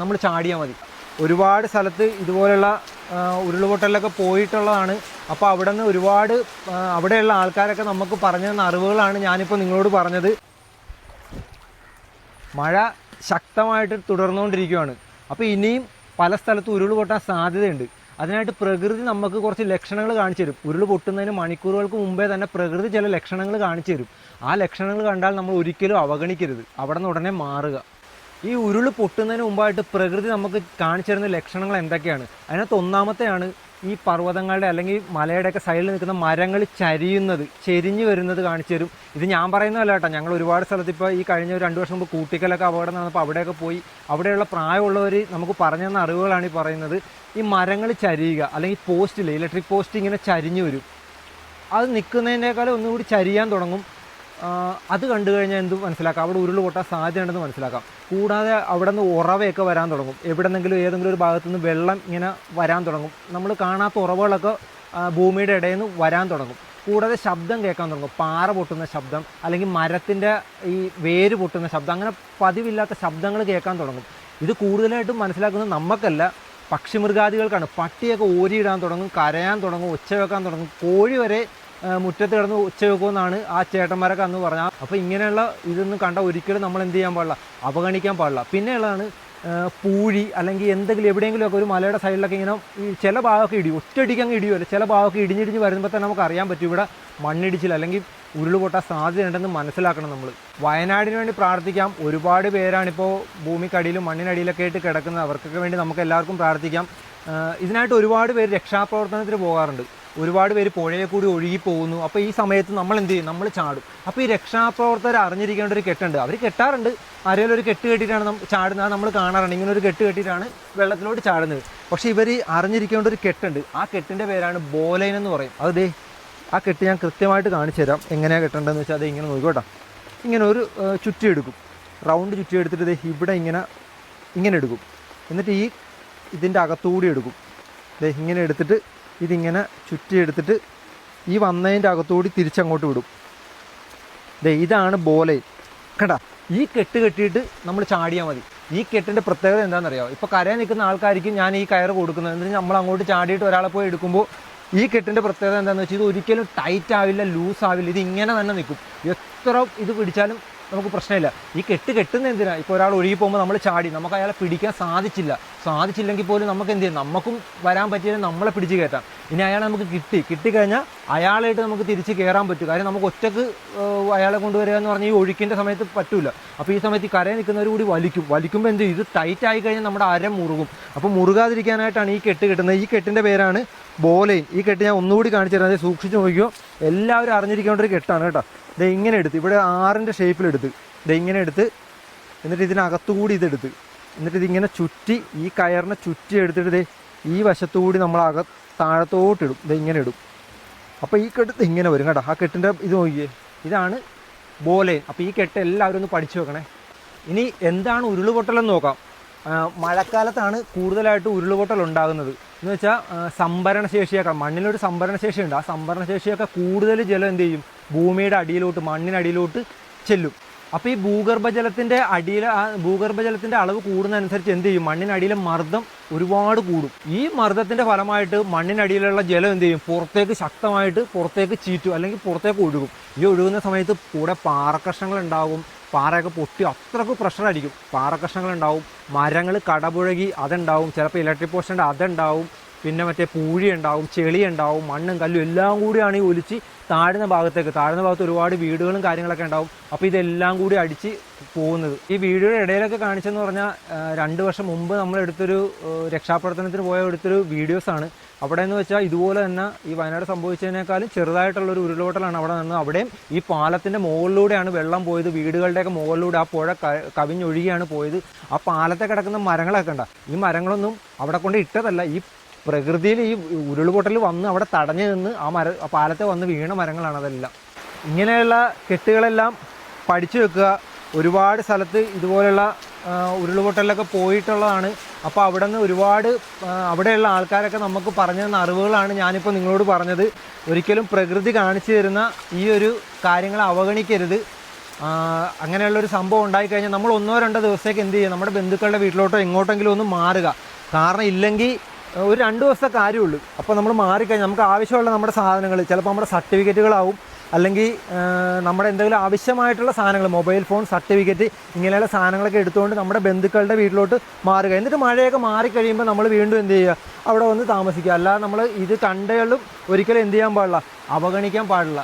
നമ്മൾ ചാടിയാൽ മതി. ഒരുപാട് സ്ഥലത്ത് ഇതുപോലെയുള്ള ഉരുളുപൊട്ടലൊക്കെ പോയിട്ടുള്ളതാണ്. അപ്പോൾ അവിടെ നിന്ന് ഒരുപാട് അവിടെയുള്ള ആൾക്കാരൊക്കെ നമുക്ക് പറഞ്ഞു തന്ന അറിവുകളാണ് ഞാനിപ്പോൾ നിങ്ങളോട് പറഞ്ഞത്. മഴ ശക്തമായിട്ട് തുടർന്നുകൊണ്ടിരിക്കുകയാണ്. അപ്പോൾ ഇനിയും പല സ്ഥലത്ത് ഉരുൾ പൊട്ടാൻ സാധ്യതയുണ്ട്. അതിനായിട്ട് പ്രകൃതി നമുക്ക് കുറച്ച് ലക്ഷണങ്ങൾ കാണിച്ചു തരും. ഉരുൾ പൊട്ടുന്നതിന് മണിക്കൂറുകൾക്ക് മുമ്പേ തന്നെ പ്രകൃതി ചില ലക്ഷണങ്ങൾ കാണിച്ചു തരും. ആ ലക്ഷണങ്ങൾ കണ്ടാൽ നമ്മൾ ഒരിക്കലും അവഗണിക്കരുത്. അവിടെ നിന്ന് ഉടനെ മാറുക. ഈ ഉരുൾ പൊട്ടുന്നതിന് മുമ്പായിട്ട് പ്രകൃതി നമുക്ക് കാണിച്ചു തരുന്ന ലക്ഷണങ്ങൾ എന്തൊക്കെയാണ്? അതിനകത്ത് ഒന്നാമത്തെയാണ് ഈ പർവതങ്ങളുടെ അല്ലെങ്കിൽ മലയുടെയൊക്കെ സൈഡിൽ നിൽക്കുന്ന മരങ്ങൾ ചരിയുന്നത് ചെരിഞ്ഞു വരുന്നത് കാണിച്ചു തരും ഇത് ഞാൻ പറയുന്നതല്ല കേട്ടോ. ഞങ്ങൾ ഒരുപാട് സ്ഥലത്ത് ഇപ്പോൾ ഈ കഴിഞ്ഞ ഒരു രണ്ട് വർഷം മുമ്പ് കൂട്ടിക്കലൊക്കെ അപകടം നടന്നപ്പോൾ അവിടെയൊക്കെ പോയി അവിടെയുള്ള പ്രായമുള്ളവർ നമുക്ക് പറഞ്ഞു തന്ന അറിവുകളാണ് ഈ പറയുന്നത്. ഈ മരങ്ങൾ ചരിയുക അല്ലെങ്കിൽ പോസ്റ്റിൽ ഇലക്ട്രിക് പോസ്റ്റ് ഇങ്ങനെ ചരിഞ്ഞു വരും. അത് നിൽക്കുന്നതിനേക്കാളും ഒന്നുകൂടി ചരിയാൻ തുടങ്ങും. അത് കണ്ടു കഴിഞ്ഞാൽ എന്ത് മനസ്സിലാക്കാം? അവിടെ ഉരുൾ പൊട്ടാൻ സാധ്യതയുണ്ടെന്ന് മനസ്സിലാക്കാം. കൂടാതെ അവിടെ നിന്ന് ഉറവയൊക്കെ വരാൻ തുടങ്ങും. എവിടെന്നെങ്കിലും ഏതെങ്കിലും ഒരു ഭാഗത്തു നിന്ന് വെള്ളം ഇങ്ങനെ വരാൻ തുടങ്ങും. നമ്മൾ കാണാത്ത ഉറവുകളൊക്കെ ഭൂമിയുടെ ഇടയിൽ നിന്ന് വരാൻ തുടങ്ങും. കൂടാതെ ശബ്ദം കേൾക്കാൻ തുടങ്ങും. പാറ പൊട്ടുന്ന ശബ്ദം അല്ലെങ്കിൽ മരത്തിന്റെ ഈ വേര് പൊട്ടുന്ന ശബ്ദം അങ്ങനെ പതിവില്ലാത്ത ശബ്ദങ്ങൾ കേൾക്കാൻ തുടങ്ങും. ഇത് കൂടുതലായിട്ടും മനസ്സിലാക്കുന്നത് നമുക്കല്ല പക്ഷിമൃഗാദികൾക്കാണ്. പട്ടിയൊക്കെ ഓരിയിടാൻ തുടങ്ങും കരയാൻ തുടങ്ങും ഒച്ച വെക്കാൻ തുടങ്ങും. കോഴി വരെ മുറ്റത്ത് കിടന്ന് ഉച്ച വെക്കുമെന്നാണ് ആ ചേട്ടന്മാരൊക്കെ അന്ന് പറഞ്ഞത്. അപ്പോൾ ഇങ്ങനെയുള്ള ഇതൊന്നും കണ്ട ഒരിക്കലും നമ്മൾ എന്ത് ചെയ്യാൻ പാടില്ല അവഗണിക്കാൻ പാടില്ല. പിന്നെയുള്ളതാണ് പൂഴി അല്ലെങ്കിൽ എന്തെങ്കിലും എവിടെയെങ്കിലുമൊക്കെ ഒരു മലയുടെ സൈഡിലൊക്കെ ഇങ്ങനെ ഈ ചില ഭാഗമൊക്കെ ഇടിയും. ഒറ്റയടിക്ക് അങ്ങ് ഇടിയുമല്ലോ ചില ഭാഗമൊക്കെ ഇടിഞ്ഞിടിഞ്ഞ് വരുമ്പോൾ തന്നെ നമുക്ക് അറിയാൻ പറ്റും ഇവിടെ മണ്ണിടിച്ചിൽ അല്ലെങ്കിൽ ഉരുളുപൊട്ടാൻ സാധ്യതയുണ്ടെന്ന് മനസ്സിലാക്കണം നമ്മൾ വയനാടിന് വേണ്ടി പ്രാർത്ഥിക്കാം. ഒരുപാട് പേരാണിപ്പോൾ ഭൂമിക്കടിയിലും മണ്ണിനടിയിലൊക്കെ ആയിട്ട് കിടക്കുന്നത്. അവർക്കൊക്കെ വേണ്ടി നമുക്ക് എല്ലാവർക്കും പ്രാർത്ഥിക്കാം. ഇതിനായിട്ട് ഒരുപാട് പേര് രക്ഷാപ്രവർത്തനത്തിന് പോകാറുണ്ട്. ഒരുപാട് പേര് പുഴയെ കൂടി ഒഴുകി പോകുന്നു. അപ്പോൾ ഈ സമയത്ത് നമ്മൾ എന്ത് ചെയ്യും? നമ്മൾ ചാടും. അപ്പോൾ ഈ രക്ഷാപ്രവർത്തകർ അറിഞ്ഞിരിക്കേണ്ട ഒരു കെട്ടുണ്ട്. അവർ കെട്ടാറുണ്ട്. ഒരു കെട്ട് കെട്ടിയിട്ടാണ് ചാടുന്നത്. നമ്മൾ കാണാറുണ്ട്. ഇങ്ങനെ ഒരു കെട്ട് കെട്ടിയിട്ടാണ് വെള്ളത്തിലോട്ട് ചാടുന്നത്. പക്ഷേ ഇവർ അറിഞ്ഞിരിക്കേണ്ട ഒരു കെട്ടുണ്ട്. ആ കെട്ടിന്റെ പേരാണ് ബോലൈൻ എന്ന് പറയും. അത് ആ കെട്ട് ഞാൻ കൃത്യമായിട്ട് കാണിച്ചു തരാം. എങ്ങനെയാണ് കെട്ടേണ്ടതെന്ന് വെച്ചാൽ അത് ഇങ്ങനെ നോക്കിക്കോട്ടെ ഇങ്ങനെ ഒരു ചുറ്റി എടുക്കും. റൗണ്ട് ചുറ്റി എടുത്തിട്ട് ദേ ഇവിടെ ഇങ്ങനെ ഇങ്ങനെ എടുക്കും. എന്നിട്ട് ഈ ഇതിന്റെ അകത്തുകൂടി എടുക്കും. ദേ ഇങ്ങനെ എടുത്തിട്ട് ഇതിങ്ങനെ ചുറ്റി എടുത്തിട്ട് ഈ വന്നതിന്റെ അകത്തുകൂടി തിരിച്ചങ്ങോട്ട് വിടും. ദേ ഇതാണ് ബോലെ. കണ്ട ഈ കെട്ട് കെട്ടിയിട്ട് നമ്മൾ ചാടിയാൽ മതി. ഈ കെട്ടിന്റെ പ്രത്യേകത എന്താണെന്നറിയാമോ ഇപ്പോൾ കരയിൽ നിൽക്കുന്ന ആൾക്കാർക്ക് ഞാൻ ഈ കയറ് കൊടുക്കുന്നത്. എന്നിട്ട് നമ്മൾ അങ്ങോട്ട് ചാടിയിട്ട് ഒരാളെ പോയി എടുക്കുമ്പോൾ ഈ കെട്ടിന്റെ പ്രത്യേകത എന്താണെന്ന് വെച്ചാൽ ഇത് ഒരിക്കലും ടൈറ്റ് ആവില്ല ലൂസ് ആവില്ല. ഇത് ഇങ്ങനെ തന്നെ നിൽക്കും. എത്ര ഇത് പിടിച്ചാലും നമുക്ക് പ്രശ്നമില്ല. ഈ കെട്ട് കെട്ടുന്ന എന്തിനാണ് ഇപ്പോൾ ഒരാൾ ഒഴുകി പോകുമ്പോൾ നമ്മൾ ചാടി. നമുക്ക് അയാളെ പിടിക്കാൻ സാധിച്ചില്ല. സാധിച്ചില്ലെങ്കിൽ പോലും നമുക്ക് എന്ത് ചെയ്യാം? നമുക്കും വരാൻ പറ്റിയത് നമ്മളെ പിടിച്ച് കയറ്റാം. ഇനി അയാളെ നമുക്ക് കിട്ടി. കിട്ടിക്കഴിഞ്ഞാൽ അയാളായിട്ട് നമുക്ക് തിരിച്ച് കയറാൻ പറ്റും. കാര്യം നമുക്ക് ഒറ്റയ്ക്ക് അയാളെ കൊണ്ടുവരിക എന്ന് പറഞ്ഞാൽ ഈ ഒഴുക്കിന്റെ സമയത്ത് പറ്റില്ല അപ്പോൾ ഈ സമയത്ത് ഈ കരയിൽ നിൽക്കുന്നവർ കൂടി വലിക്കും. വലിക്കുമ്പോൾ എന്ത് ഇത് ടൈറ്റ് ആയി കഴിഞ്ഞാൽ നമ്മുടെ അരം മുറുകും. അപ്പോൾ മുറുകാതിരിക്കാനായിട്ടാണ് ഈ കെട്ട് കിട്ടുന്നത്. ഈ കെട്ടിന്റെ പേരാണ് ബോലൈൻ. ഈ കെട്ട് ഞാൻ ഒന്നുകൂടി കാണിച്ചു തരാം. അത് സൂക്ഷിച്ച് നോക്കിയോ എല്ലാവരും അറിഞ്ഞിരിക്കേണ്ട ഒരു കെട്ടാണ് കേട്ടോ. ദേ ഇങ്ങനെ എടുത്ത്. ഇവിടെ ആറിന്റെ ഷേപ്പിലെടുത്ത് ദേ ഇങ്ങനെ എടുത്ത്. എന്നിട്ട് ഇതിനകത്തുകൂടി ഇതെടുത്ത് എന്നിട്ട് ഇതിങ്ങനെ ചുറ്റി ഈ കയറിനെ ചുറ്റി എടുത്തിട്ട് ഈ വശത്തുകൂടി നമ്മൾ അക താഴത്തോട്ടിടും ദേ ഇങ്ങനെ ഇടും. അപ്പോൾ ഈ കെട്ട് ഇങ്ങനെ വരും കേട്ടോ. ആ കെട്ടിന്റെ ഇത് നോക്കിയേ. ഇതാണ് ബോലൈൻ അപ്പോൾ ഈ കെട്ട് എല്ലാവരും ഒന്ന് പഠിച്ചു വെക്കണേ. ഇനി എന്താണ് ഉരുളുപൊട്ടലെന്ന് നോക്കാം. മഴക്കാലത്താണ് കൂടുതലായിട്ട് ഉരുളുപൊട്ടൽ ഉണ്ടാകുന്നത്. എന്ന് വെച്ചാൽ സംഭരണശേഷിയൊക്കെ മണ്ണിലൊരു സംഭരണശേഷിയുണ്ട്. ആ സംഭരണശേഷിയൊക്കെ കൂടുതൽ ജലം എന്ത് ചെയ്യും? ഭൂമിയുടെ അടിയിലോട്ട് മണ്ണിനടിയിലോട്ട് ചെല്ലും. അപ്പോൾ ഈ ഭൂഗർഭജലത്തിന്റെ അടിയിൽ ആ ഭൂഗർഭജലത്തിന്റെ അളവ് കൂടുന്നതനുസരിച്ച് എന്ത് ചെയ്യും? മണ്ണിനടിയിലെ മർദ്ദം ഒരുപാട് കൂടും. ഈ മർദ്ദത്തിന്റെ ഫലമായിട്ട് മണ്ണിനടിയിലുള്ള ജലം എന്ത് ചെയ്യും? പുറത്തേക്ക് ശക്തമായിട്ട് പുറത്തേക്ക് ചീറ്റും അല്ലെങ്കിൽ പുറത്തേക്ക് ഒഴുകും. ഈ ഒഴുകുന്ന സമയത്ത് കൂടെ പാറക്കഷ്ണങ്ങൾ ഉണ്ടാകും പാറയൊക്കെ പൊട്ടി അത്രയ്ക്ക് അടിക്കും പാറക്കഷ്ണങ്ങൾ ഉണ്ടാവും മരങ്ങൾ കടപുഴകി അതുണ്ടാവും ചിലപ്പോൾ ഇലക്ട്രിക് പോസ്റ്റിന്റെ അതുണ്ടാവും പിന്നെ മറ്റേ പൂഴി ഉണ്ടാവും ചെളി ഉണ്ടാവും മണ്ണും കല്ലും എല്ലാം കൂടിയാണ് ഈ ഒലിച്ച് താഴ്ന്ന ഭാഗത്തേക്ക് താഴ്ന്ന ഭാഗത്ത് ഒരുപാട് വീടുകളും കാര്യങ്ങളൊക്കെ ഉണ്ടാവും. അപ്പോൾ ഇതെല്ലാം കൂടി അടിച്ച് പോകുന്നത്. ഈ വീഡിയോയുടെ ഇടയിലൊക്കെ കാണിച്ചെന്ന് പറഞ്ഞാൽ രണ്ട് വർഷം മുമ്പ് നമ്മൾ എടുത്തൊരു രക്ഷാപ്രവർത്തനത്തിന് പോയ എടുത്തൊരു വീഡിയോസാണ് അവിടെ എന്ന് വെച്ചാൽ ഇതുപോലെ തന്നെ ഈ വയനാട് സംഭവിച്ചതിനേക്കാളും ചെറുതായിട്ടുള്ള ഒരു ഉരുളോട്ടലാണ് അവിടെ നിന്ന്. അവിടെയും ഈ പാലത്തിന്റെ മുകളിലൂടെയാണ് വെള്ളം പോയത്. വീടുകളുടെയൊക്കെ മുകളിലൂടെ ആ പുഴ കവിഞ്ഞൊഴുകിയാണ് പോയത്. ആ പാലത്തെ കിടക്കുന്ന മരങ്ങളൊക്കെ ഉണ്ട ഈ മരങ്ങളൊന്നും അവിടെ കൊണ്ട് ഇട്ടതല്ല. ഈ പ്രകൃതിയിൽ ഈ ഉരുൾപൊട്ടൽ വന്ന് അവിടെ തടഞ്ഞു നിന്ന് ആ മര പാലത്തെ വന്ന് വീണ മരങ്ങളാണ് അതെല്ലാം. ഇങ്ങനെയുള്ള കെട്ടുകളെല്ലാം പഠിച്ചു വെക്കുക. ഒരുപാട് സ്ഥലത്ത് ഇതുപോലെയുള്ള ഉരുൾപൊട്ടലിലൊക്കെ പോയിട്ടുള്ളതാണ്. അപ്പോൾ അവിടെ നിന്ന് ഒരുപാട് അവിടെയുള്ള ആൾക്കാരൊക്കെ നമുക്ക് പറഞ്ഞു തന്ന അറിവുകളാണ് ഞാനിപ്പോൾ നിങ്ങളോട് പറഞ്ഞത്. ഒരിക്കലും പ്രകൃതി കാണിച്ചു തരുന്ന ഈ ഒരു കാര്യങ്ങൾ അവഗണിക്കരുത്. അങ്ങനെയുള്ളൊരു സംഭവം ഉണ്ടായിക്കഴിഞ്ഞാൽ നമ്മൾ ഒന്നോ രണ്ടോ ദിവസത്തേക്ക് എന്ത് ചെയ്യുക? നമ്മുടെ ബന്ധുക്കളുടെ വീട്ടിലോട്ടോ എങ്ങോട്ടെങ്കിലും ഒന്ന് മാറുക. കാരണം ഇല്ലെങ്കിൽ ഒരു രണ്ട് ദിവസത്തെ കാര്യമുള്ളൂ. അപ്പോൾ നമ്മൾ മാറിക്കഴിഞ്ഞാൽ നമുക്ക് ആവശ്യമുള്ള നമ്മുടെ സാധനങ്ങൾ ചിലപ്പോൾ നമ്മുടെ സർട്ടിഫിക്കറ്റുകളാവും. അല്ലെങ്കിൽ നമ്മുടെ എന്തെങ്കിലും ആവശ്യമായിട്ടുള്ള സാധനങ്ങൾ മൊബൈൽ ഫോൺ സർട്ടിഫിക്കറ്റ് ഇങ്ങനെയുള്ള സാധനങ്ങളൊക്കെ എടുത്തുകൊണ്ട് നമ്മുടെ ബന്ധുക്കളുടെ വീട്ടിലോട്ട് മാറുക. എന്നിട്ട് മഴയൊക്കെ മാറിക്കഴിയുമ്പോൾ നമ്മൾ വീണ്ടും എന്ത് ചെയ്യുക? അവിടെ വന്ന് താമസിക്കുക. അല്ലാതെ നമ്മൾ ഇത് കണ്ടുകളും ഒരിക്കലും എന്ത് ചെയ്യാൻ പാടില്ല? അവഗണിക്കാൻ പാടില്ല.